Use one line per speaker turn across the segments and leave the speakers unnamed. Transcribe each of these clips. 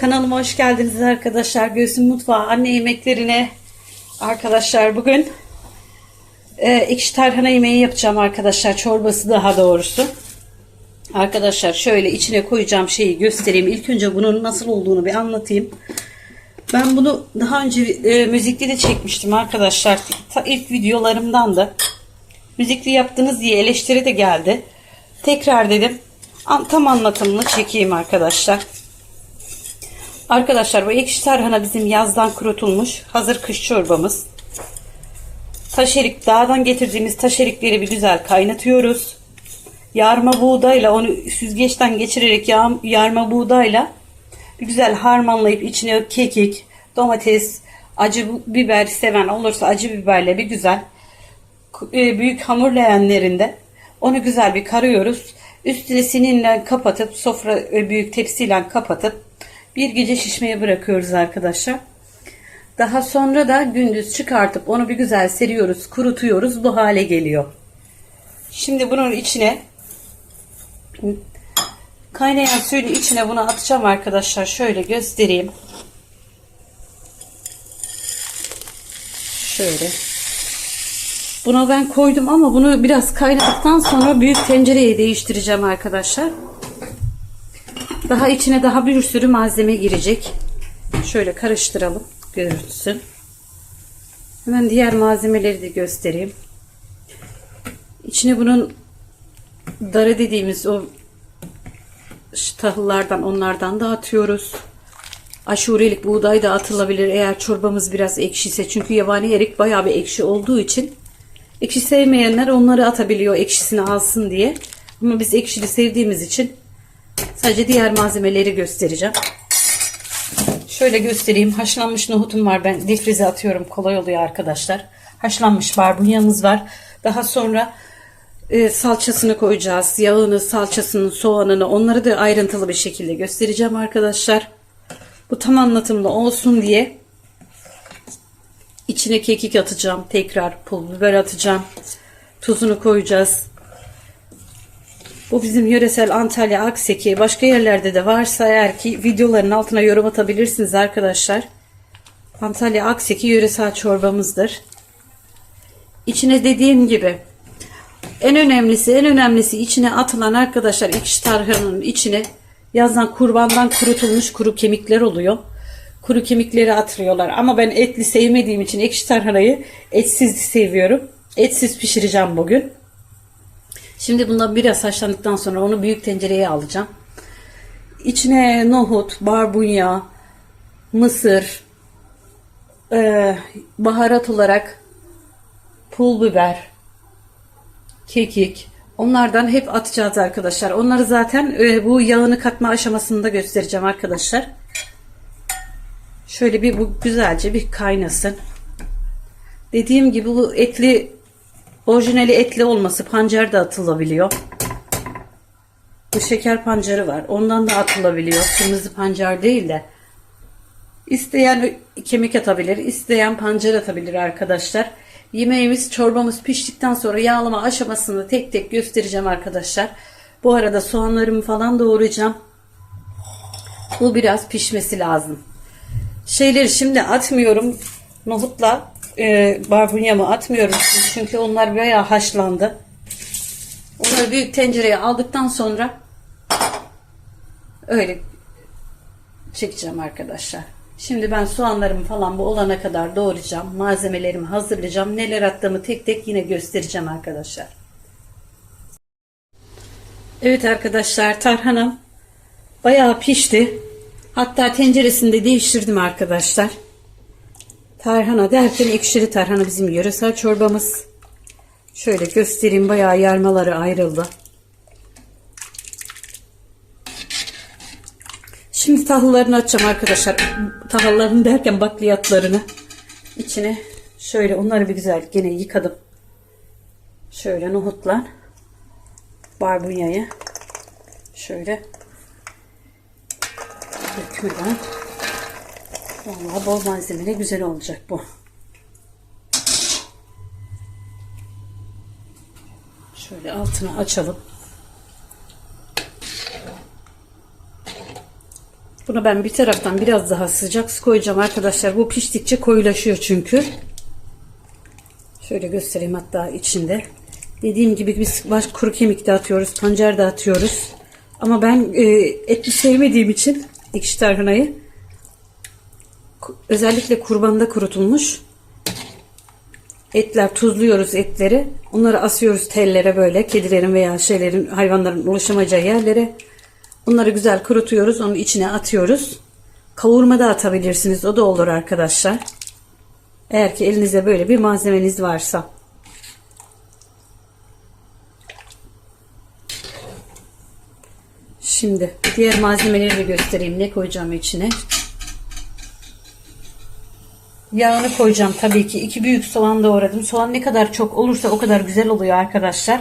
Kanalıma hoş geldiniz arkadaşlar. Göğsüm Mutfağı anne yemeklerine arkadaşlar bugün e, ekşi tarhana yemeği yapacağım arkadaşlar. Çorbası daha doğrusu. Arkadaşlar şöyle içine koyacağım şeyi göstereyim. İlk önce bunun nasıl olduğunu bir anlatayım. Ben bunu daha önce e, müzikli de çekmiştim arkadaşlar. Ta, ilk videolarımdan da müzikli yaptınız diye eleştiri de geldi. Tekrar dedim tam anlatımını çekeyim arkadaşlar. Arkadaşlar bu ekşi tarhana bizim yazdan kurutulmuş hazır kış çorbamız. Taşerik dağdan getirdiğimiz taşerikleri bir güzel kaynatıyoruz. Yarma buğdayla onu süzgeçten geçirerek yağ, yarma buğdayla bir güzel harmanlayıp içine kekik, domates, acı biber seven olursa acı biberle bir güzel e, büyük hamur onu güzel bir karıyoruz. Üstüne sininle kapatıp sofra e, büyük tepsiyle kapatıp bir gece şişmeye bırakıyoruz arkadaşlar. Daha sonra da gündüz çıkartıp onu bir güzel seriyoruz, kurutuyoruz. Bu hale geliyor. Şimdi bunun içine kaynayan suyun içine bunu atacağım arkadaşlar. Şöyle göstereyim. Şöyle. Buna ben koydum ama bunu biraz kaynadıktan sonra büyük tencereye değiştireceğim arkadaşlar. Daha içine daha bir sürü malzeme girecek. Şöyle karıştıralım. Görürsün. Hemen diğer malzemeleri de göstereyim. İçine bunun dara dediğimiz o tahıllardan onlardan da atıyoruz. Aşurelik buğday da atılabilir eğer çorbamız biraz ekşiyse. Çünkü yabani erik bayağı bir ekşi olduğu için ekşi sevmeyenler onları atabiliyor ekşisini alsın diye. Ama biz ekşili sevdiğimiz için sadece diğer malzemeleri göstereceğim. Şöyle göstereyim. Haşlanmış nohutum var. Ben difrize atıyorum. Kolay oluyor arkadaşlar. Haşlanmış barbunyamız var. Daha sonra e, salçasını koyacağız. Yağını, salçasını, soğanını onları da ayrıntılı bir şekilde göstereceğim arkadaşlar. Bu tam anlatımlı olsun diye içine kekik atacağım. Tekrar pul biber atacağım. Tuzunu koyacağız. Bu bizim yöresel Antalya Akseki. Başka yerlerde de varsa eğer ki videoların altına yorum atabilirsiniz arkadaşlar. Antalya Akseki yöresel çorbamızdır. İçine dediğim gibi en önemlisi en önemlisi içine atılan arkadaşlar ekşi tarhananın içine yazdan kurbandan kurutulmuş kuru kemikler oluyor. Kuru kemikleri atıyorlar ama ben etli sevmediğim için ekşi tarhanayı etsiz seviyorum. Etsiz pişireceğim bugün. Şimdi bundan biraz haşlandıktan sonra onu büyük tencereye alacağım. İçine nohut, barbunya, mısır, e, baharat olarak pul biber, kekik, onlardan hep atacağız arkadaşlar. Onları zaten e, bu yağını katma aşamasında göstereceğim arkadaşlar. Şöyle bir bu güzelce bir kaynasın. Dediğim gibi bu etli orijinali etli olması pancar da atılabiliyor. Bu şeker pancarı var. Ondan da atılabiliyor. Kırmızı pancar değil de. İsteyen kemik atabilir, isteyen pancar atabilir arkadaşlar. Yemeğimiz, çorbamız piştikten sonra yağlama aşamasını tek tek göstereceğim arkadaşlar. Bu arada soğanlarımı falan doğrayacağım. Bu biraz pişmesi lazım. Şeyleri şimdi atmıyorum. Nohutla e, barbunyamı atmıyorum. Çünkü onlar bayağı haşlandı. Onları büyük tencereye aldıktan sonra öyle çekeceğim arkadaşlar. Şimdi ben soğanlarımı falan bu olana kadar doğrayacağım. Malzemelerimi hazırlayacağım. Neler attığımı tek tek yine göstereceğim arkadaşlar. Evet arkadaşlar tarhanam bayağı pişti. Hatta tenceresini de değiştirdim arkadaşlar. Tarhana derken ekşili tarhana bizim yöresel çorbamız. Şöyle göstereyim bayağı yarmaları ayrıldı. Şimdi tahıllarını açacağım arkadaşlar. Tahıllarını derken bakliyatlarını içine şöyle onları bir güzel gene yıkadım. Şöyle nohutla barbunyayı şöyle dökmeden Vallahi bol malzemeli güzel olacak bu. Şöyle altını açalım. Buna ben bir taraftan biraz daha sıcak su koyacağım arkadaşlar. Bu piştikçe koyulaşıyor çünkü. Şöyle göstereyim hatta içinde. Dediğim gibi biz baş kuru kemik de atıyoruz, pancar da atıyoruz. Ama ben e, etli sevmediğim için ekşi tarhanayı özellikle kurbanda kurutulmuş etler tuzluyoruz etleri. Onları asıyoruz tellere böyle kedilerin veya şeylerin hayvanların ulaşamayacağı yerlere. Onları güzel kurutuyoruz. Onun içine atıyoruz. Kavurma da atabilirsiniz. O da olur arkadaşlar. Eğer ki elinizde böyle bir malzemeniz varsa. Şimdi diğer malzemeleri de göstereyim. Ne koyacağım içine. Yağını koyacağım tabii ki. iki büyük soğan doğradım. Soğan ne kadar çok olursa o kadar güzel oluyor arkadaşlar.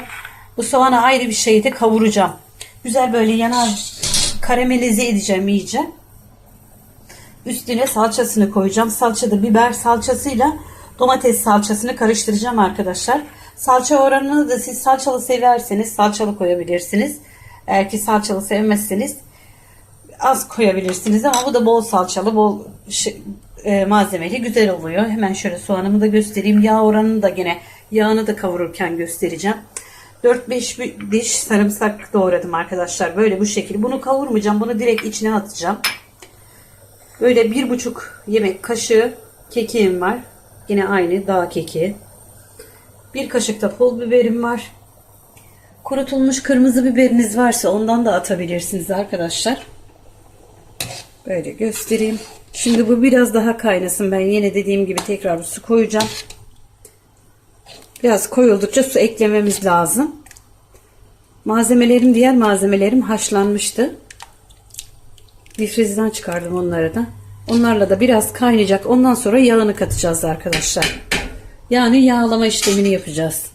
Bu soğanı ayrı bir şeyde kavuracağım. Güzel böyle yanar karamelize edeceğim iyice. Üstüne salçasını koyacağım. Salçada biber salçasıyla domates salçasını karıştıracağım arkadaşlar. Salça oranını da siz salçalı severseniz salçalı koyabilirsiniz. Eğer ki salçalı sevmezseniz az koyabilirsiniz ama bu da bol salçalı, bol e, malzemeli güzel oluyor. Hemen şöyle soğanımı da göstereyim. Yağ oranını da gene yağını da kavururken göstereceğim. 4-5 bir diş sarımsak doğradım arkadaşlar. Böyle bu şekilde. Bunu kavurmayacağım. Bunu direkt içine atacağım. Böyle bir buçuk yemek kaşığı kekiğim var. Yine aynı dağ keki. Bir kaşık da pul biberim var. Kurutulmuş kırmızı biberiniz varsa ondan da atabilirsiniz arkadaşlar. Böyle göstereyim. Şimdi bu biraz daha kaynasın. Ben yine dediğim gibi tekrar su koyacağım. Biraz koyuldukça su eklememiz lazım. Malzemelerim, diğer malzemelerim haşlanmıştı. Difrizden çıkardım onları da. Onlarla da biraz kaynayacak. Ondan sonra yağını katacağız arkadaşlar. Yani yağlama işlemini yapacağız.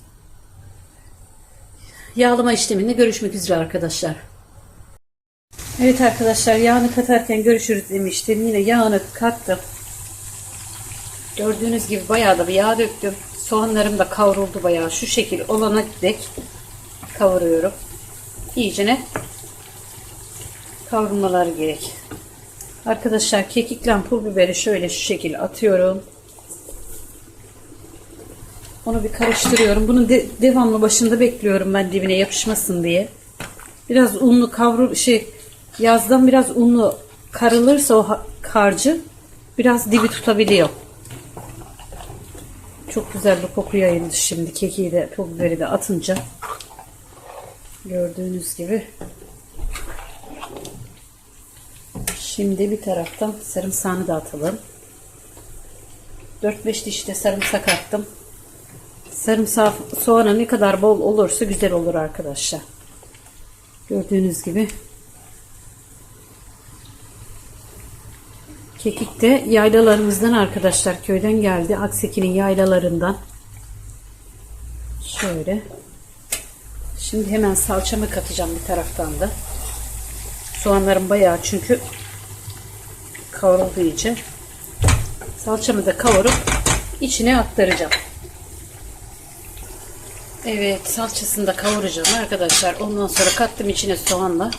Yağlama işleminde görüşmek üzere arkadaşlar. Evet arkadaşlar yağını katarken görüşürüz demiştim. Yine yağını kattım. Gördüğünüz gibi bayağı da bir yağ döktüm. Soğanlarım da kavruldu bayağı. Şu şekil olana dek kavuruyorum. İyicene kavrulmaları gerek. Arkadaşlar kekikle pul biberi şöyle şu şekil atıyorum. Onu bir karıştırıyorum. Bunu de- devamlı başında bekliyorum ben dibine yapışmasın diye. Biraz unlu kavrul şey yazdan biraz unlu karılırsa o ha- harcı biraz dibi tutabiliyor. Çok güzel bir koku yayıldı şimdi kekiği de pul biberi de atınca. Gördüğünüz gibi. Şimdi bir taraftan sarımsağını da atalım. 4-5 diş de sarımsak attım. Sarımsak soğanı ne kadar bol olursa güzel olur arkadaşlar. Gördüğünüz gibi. De yaylalarımızdan arkadaşlar köyden geldi. Akseki'nin yaylalarından. Şöyle. Şimdi hemen salçamı katacağım bir taraftan da. Soğanlarım bayağı çünkü kavruldu iyice. Salçamı da kavurup içine aktaracağım. Evet salçasını da kavuracağım arkadaşlar. Ondan sonra kattım içine soğanla.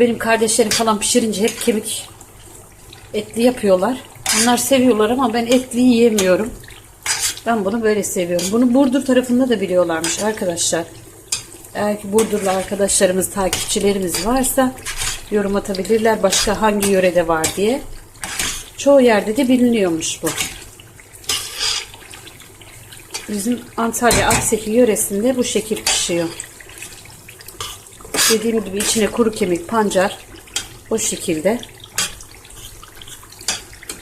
Benim kardeşlerim falan pişirince hep kemik etli yapıyorlar. Onlar seviyorlar ama ben etli yiyemiyorum. Ben bunu böyle seviyorum. Bunu Burdur tarafında da biliyorlarmış arkadaşlar. Eğer ki Burdurlu arkadaşlarımız, takipçilerimiz varsa yorum atabilirler. Başka hangi yörede var diye. Çoğu yerde de biliniyormuş bu. Bizim Antalya Akseki yöresinde bu şekil pişiyor. Dediğim gibi içine kuru kemik, pancar o şekilde.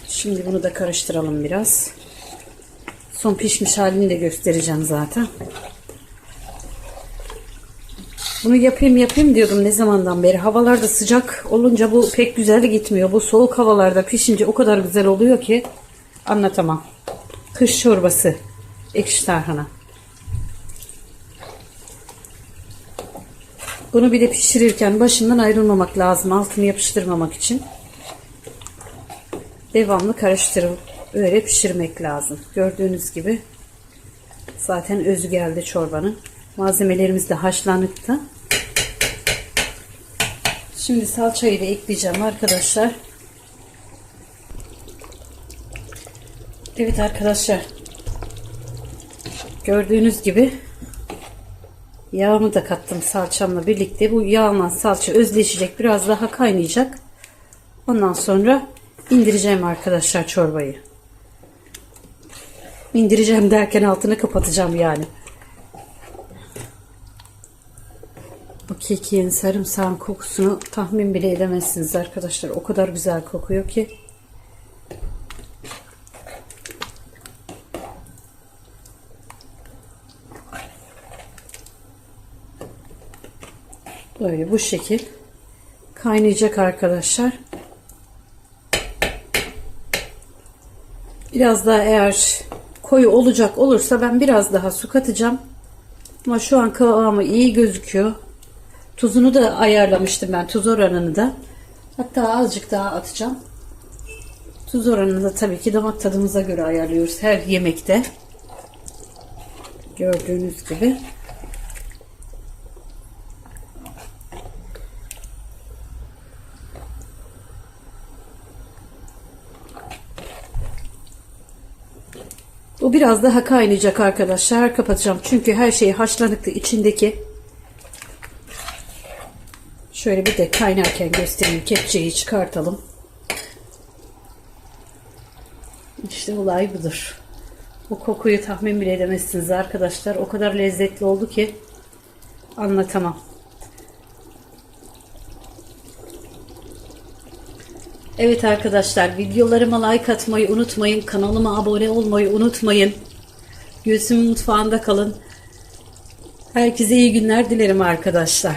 Şimdi bunu da karıştıralım biraz. Son pişmiş halini de göstereceğim zaten. Bunu yapayım yapayım diyordum ne zamandan beri. Havalarda sıcak olunca bu pek güzel gitmiyor. Bu soğuk havalarda pişince o kadar güzel oluyor ki anlatamam. Kış çorbası. Ekşi tarhana. Bunu bir de pişirirken başından ayrılmamak lazım. Altını yapıştırmamak için. Devamlı karıştırıp öyle pişirmek lazım. Gördüğünüz gibi zaten özü geldi çorbanın. Malzemelerimiz de haşlanıktı. Şimdi salçayı da ekleyeceğim arkadaşlar. Evet arkadaşlar. Gördüğünüz gibi yağımı da kattım salçamla birlikte. Bu yağla salça özleşecek. Biraz daha kaynayacak. Ondan sonra indireceğim arkadaşlar çorbayı. İndireceğim derken altını kapatacağım yani. Bu kekiğin sarımsağın kokusunu tahmin bile edemezsiniz arkadaşlar. O kadar güzel kokuyor ki. Böyle bu şekil kaynayacak arkadaşlar. Biraz daha eğer koyu olacak olursa ben biraz daha su katacağım. Ama şu an kıvamı iyi gözüküyor. Tuzunu da ayarlamıştım ben. Tuz oranını da. Hatta azıcık daha atacağım. Tuz oranını da tabii ki damak tadımıza göre ayarlıyoruz her yemekte. Gördüğünüz gibi. Bu biraz daha kaynayacak arkadaşlar. Kapatacağım. Çünkü her şey haşlanıktı içindeki. Şöyle bir de kaynarken göstereyim. Kepçeyi çıkartalım. İşte olay budur. Bu kokuyu tahmin bile edemezsiniz arkadaşlar. O kadar lezzetli oldu ki anlatamam. Evet arkadaşlar videolarıma like atmayı unutmayın. Kanalıma abone olmayı unutmayın. Gülsüm'ün mutfağında kalın. Herkese iyi günler dilerim arkadaşlar.